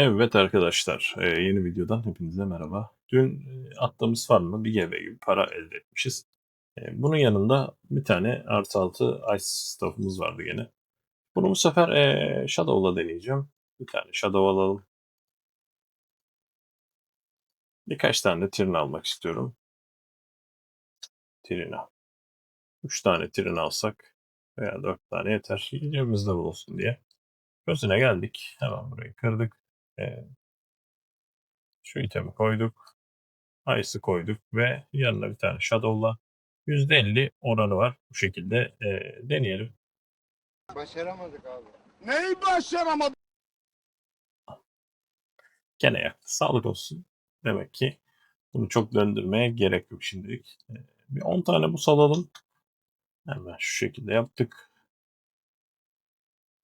Evet arkadaşlar, e, yeni videodan hepinize merhaba. Dün e, attığımız farmla bir GB gibi para elde etmişiz. E, bunun yanında bir tane artı altı ice staff'ımız vardı gene. Bunu bu sefer e, Shadow'la deneyeceğim. Bir tane Shadow alalım. Birkaç tane de Trin almak istiyorum. Trina. 3 tane Trin alsak veya 4 tane yeter. Cebimizde bulunsun diye. Gözüne geldik. Hemen burayı kırdık. E, şu itemi koyduk. Ice'ı koyduk ve yanına bir tane Shadow'la %50 oranı var. Bu şekilde e, deneyelim. Başaramadık abi. Neyi başaramadım? Gene yaktı. Sağlık olsun. Demek ki bunu çok döndürmeye gerek yok şimdilik. E, bir 10 tane bu salalım. Hemen şu şekilde yaptık.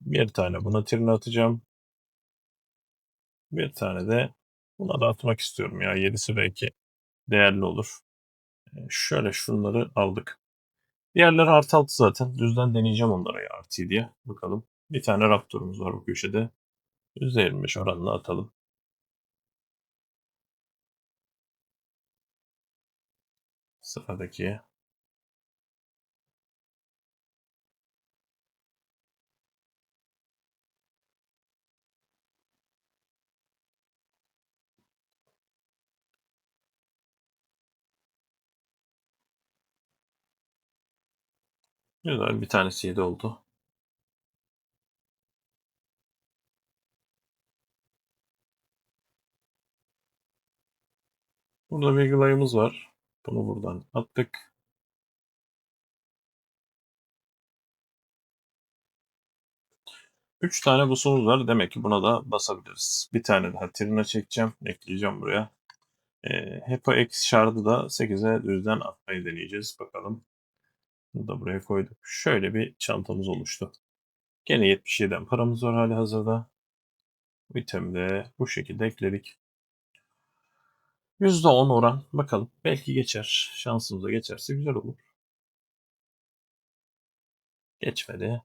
Bir tane buna tirine atacağım. Bir tane de buna da atmak istiyorum ya. 7'si belki değerli olur. E, şöyle şunları aldık. Diğerleri artı altı zaten. Düzden deneyeceğim onlara ya artı diye. Bakalım. Bir tane Raptor'umuz var bu köşede. %25 oranla atalım. Sıradaki. Güzel bir tanesi 7 oldu. Burada bir glayımız var. Bunu buradan attık. Üç tane busumuz var. Demek ki buna da basabiliriz. Bir tane daha trine çekeceğim. Ekleyeceğim buraya. E, Hepa X şardı da 8'e düzden atmayı deneyeceğiz. Bakalım. Bunu da buraya koyduk. Şöyle bir çantamız oluştu. Gene 77'den paramız var hali hazırda. Vitemi de bu şekilde ekledik. %10 oran. Bakalım. Belki geçer. Şansımıza geçerse güzel olur. Geçmedi.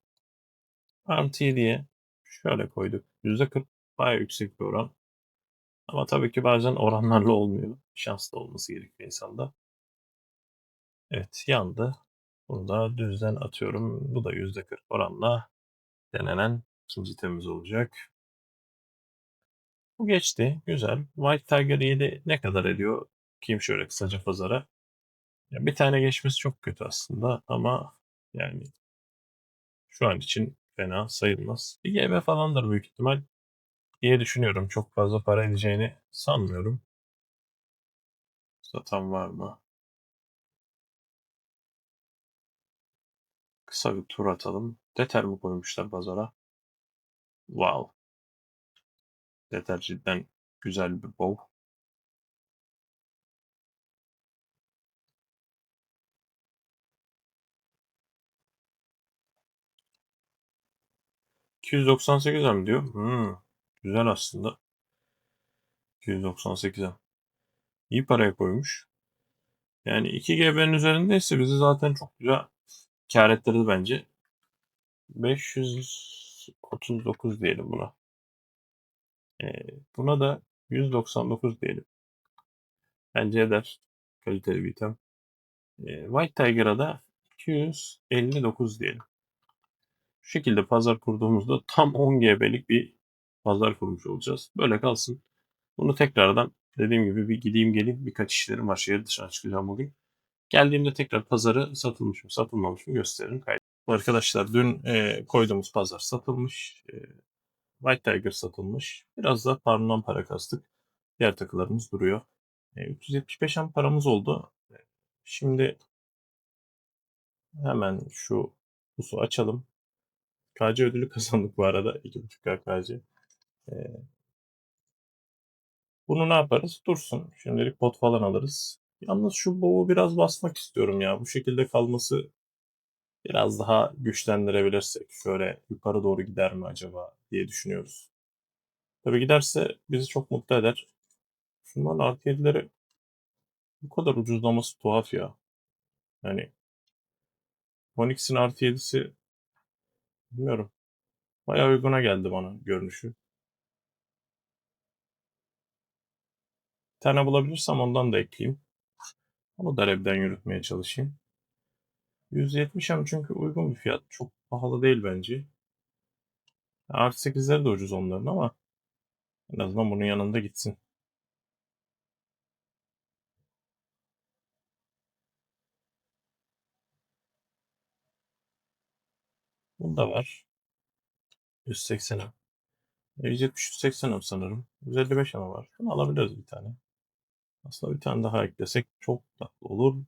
Artı 7'ye şöyle koyduk. %40 bayağı yüksek bir oran. Ama tabii ki bazen oranlarla olmuyor. Şanslı olması gerekiyor insanda. Evet yandı. Bunu da düzden atıyorum. Bu da %40 oranla denenen ikinci temiz olacak. Bu geçti. Güzel. White Tiger 7 ne kadar ediyor? Kim şöyle kısaca pazara. Ya bir tane geçmesi çok kötü aslında ama yani şu an için fena sayılmaz. Bir GB falandır büyük ihtimal diye düşünüyorum. Çok fazla para edeceğini sanmıyorum. Satan var mı? Kısa bir tur atalım. Deter mi koymuşlar pazara? Wow. Deter cidden güzel bir bow. ...298'e mi diyor? Hmm, güzel aslında. 298'e. İyi paraya koymuş. Yani 2 GB'nin üzerindeyse bizi zaten çok güzel kar ettirdi bence. 539 diyelim buna. Ee, buna da 199 diyelim. Bence eder. Kaliteli bir item. Ee, White Tiger'a da 259 diyelim. Şu şekilde pazar kurduğumuzda tam 10 GB'lik bir pazar kurmuş olacağız. Böyle kalsın. Bunu tekrardan dediğim gibi bir gideyim geleyim birkaç işlerim var. Şehir dışına çıkacağım bugün. Geldiğimde tekrar pazarı satılmış mı satılmamış mı gösteririm. Arkadaşlar dün e, koyduğumuz pazar satılmış. E, White Tiger satılmış. Biraz da parmadan para kastık. Diğer takılarımız duruyor. E, 375 am paramız oldu. E, şimdi hemen şu pusu açalım. KC ödülü kazandık bu arada. 2.5K KC. E, bunu ne yaparız? Dursun. Şimdilik pot falan alırız. Yalnız şu boğu biraz basmak istiyorum ya. Bu şekilde kalması biraz daha güçlendirebilirsek. Şöyle yukarı doğru gider mi acaba diye düşünüyoruz. Tabi giderse bizi çok mutlu eder. Şunların artı 7'leri bu kadar ucuzlaması tuhaf ya. Yani Onyx'in artı 7'si bilmiyorum. Bayağı uyguna geldi bana görünüşü. Bir tane bulabilirsem ondan da ekleyeyim. Onu da Reb'den yürütmeye çalışayım. 170 hem çünkü uygun bir fiyat. Çok pahalı değil bence. Artı 8'leri de ucuz onların ama en azından bunun yanında gitsin. Bunda var. 180 hem. 170 180 hem sanırım. 155 ama var. Bunu alabiliriz bir tane. Aslında bir tane daha eklesek çok tatlı olur.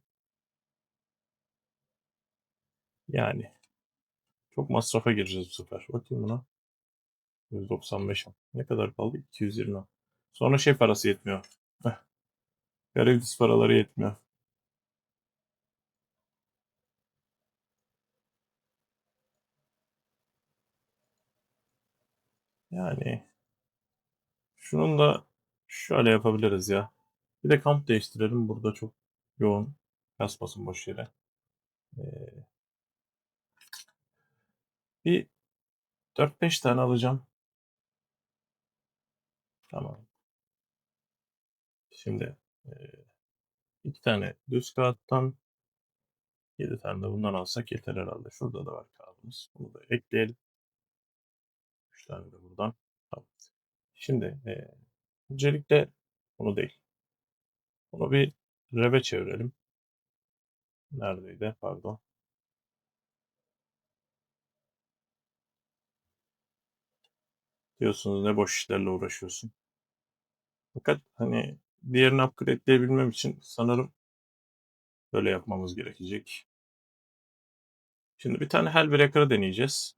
Yani çok masrafa gireceğiz bu sefer. Bakayım buna. 195 am. Ne kadar kaldı? 220 am. Sonra şey parası yetmiyor. Heh. Garibis paraları yetmiyor. Yani şunun da şöyle yapabiliriz ya. Bir de kamp değiştirelim. Burada çok yoğun kasmasın boş yere. Ee, bir 4-5 tane alacağım. Tamam. Şimdi e, iki tane düz kağıttan 7 tane de bundan alsak yeter herhalde. Şurada da var kağıdımız. Bunu da ekleyelim. 3 tane de buradan. Tamam. Şimdi e, öncelikle bunu değil. Bunu bir reve çevirelim. Neredeydi? Pardon. Diyorsunuz ne boş işlerle uğraşıyorsun. Fakat hani diğerini upgrade'leyebilmem için sanırım böyle yapmamız gerekecek. Şimdi bir tane Hellbreaker'ı deneyeceğiz.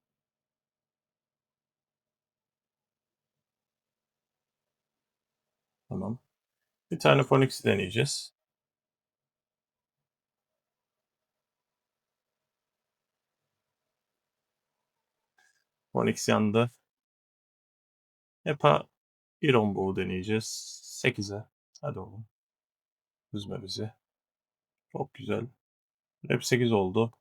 Tamam. Bir tane Phoenix'i deneyeceğiz. Phoenix yandı. Epa Iron Bow deneyeceğiz. 8'e. Hadi oğlum. Üzme bizi. Çok güzel. Hep 8 oldu.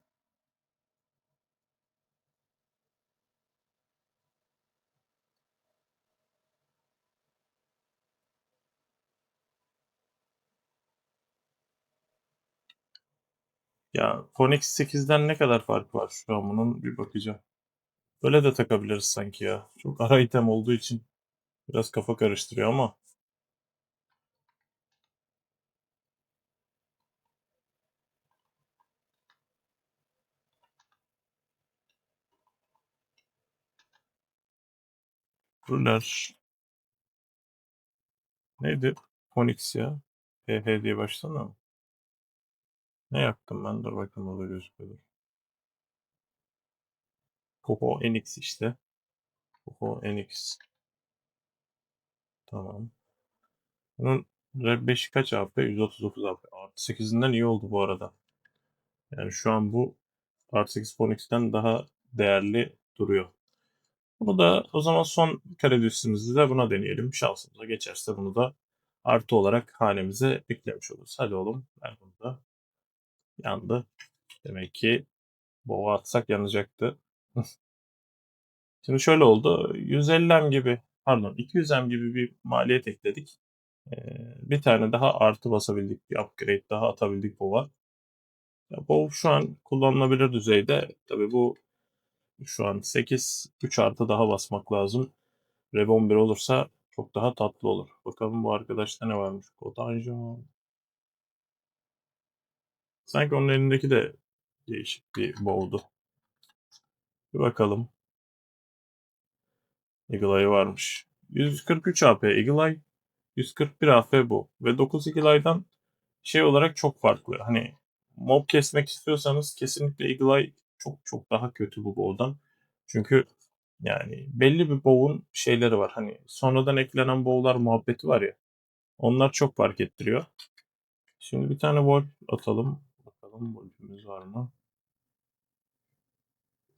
Ya Phoenix 8'den ne kadar fark var şu an bunun bir bakacağım. Böyle de takabiliriz sanki ya. Çok ara item olduğu için biraz kafa karıştırıyor ama. Ruler. Neydi? Phoenix ya. HH diye başlasana mı? Ne yaptım ben? Dur bakalım o da gözüküyor. Poco NX işte. Poco NX. Tamam. Bunun Rev 5'i kaç AP? 139 AP. Artı 8'inden iyi oldu bu arada. Yani şu an bu artı 8 Phoenix'ten daha değerli duruyor. Bunu da o zaman son kare düşsümüzde de buna deneyelim. Şansımıza geçerse bunu da artı olarak hanemize eklemiş oluruz. Hadi oğlum ver bunu da. Yandı. Demek ki bova atsak yanacaktı. Şimdi şöyle oldu. 150M gibi pardon 200M gibi bir maliyet ekledik. Ee, bir tane daha artı basabildik. Bir upgrade daha atabildik bova. Ya, bu şu an kullanılabilir düzeyde. Tabi bu şu an 8 3 artı daha basmak lazım. Rev 11 olursa çok daha tatlı olur. Bakalım bu arkadaşta ne varmış. Kotanjon. Sanki onun elindeki de değişik bir bow'du. Bir bakalım. Eagle Eye varmış. 143 AP Eagle Eye. 141 AP bu. Ve 9 Eagle Eye'dan şey olarak çok farklı. Hani mob kesmek istiyorsanız kesinlikle Eagle Eye çok çok daha kötü bu bow'dan. Çünkü yani belli bir bow'un şeyleri var. Hani sonradan eklenen bow'lar muhabbeti var ya. Onlar çok fark ettiriyor. Şimdi bir tane Wolf atalım. Bakalım Wolf'ümüz var mı?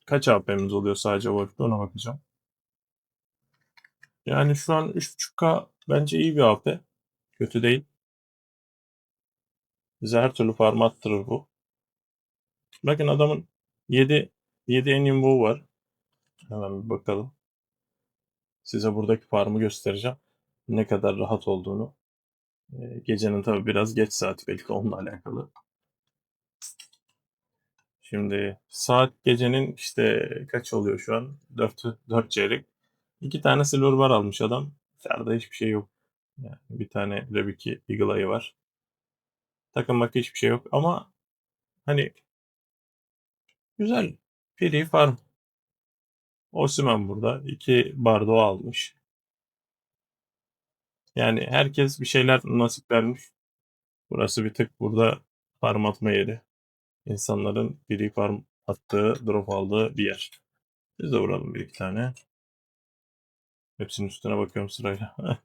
Kaç AP'miz oluyor sadece Wolf'te ona bakacağım. Yani şu an 3.5K bence iyi bir AP. Kötü değil. Bize her türlü farm attırır bu. Bakın adamın 7 7 enim bow var. Hemen bir bakalım. Size buradaki farmı göstereceğim. Ne kadar rahat olduğunu. Ee, gecenin tabi biraz geç saati belki onunla alakalı. Şimdi saat gecenin işte kaç oluyor şu an? 4, 4 çeyrek. İki tane silver bar almış adam. Dışarıda hiçbir şey yok. Yani bir tane Rebiki Eagle Eye'ı var. Takılmak hiçbir şey yok ama hani güzel. Free farm. Osimhen burada. iki bardo almış. Yani herkes bir şeyler nasip vermiş. Burası bir tık burada farm atma yeri. İnsanların free farm attığı, drop aldığı bir yer. Biz de vuralım bir iki tane. Hepsinin üstüne bakıyorum sırayla.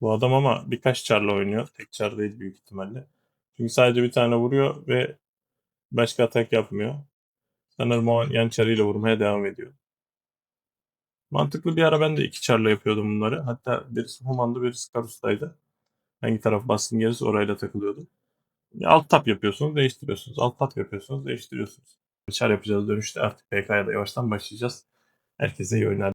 Bu adam ama birkaç çarla oynuyor. Tek çar değil büyük ihtimalle. Çünkü sadece bir tane vuruyor ve başka atak yapmıyor. Sanırım o yan çarıyla vurmaya devam ediyor. Mantıklı bir ara ben de iki çarla yapıyordum bunları. Hatta birisi Human'dı birisi Karus'taydı. Hangi taraf baskın gelirse orayla takılıyordum. Alt tap yapıyorsunuz, değiştiriyorsunuz. Alt tap yapıyorsunuz, değiştiriyorsunuz. Çar yapacağız dönüşte artık PK'ya da yavaştan başlayacağız. Herkese iyi oyunlar.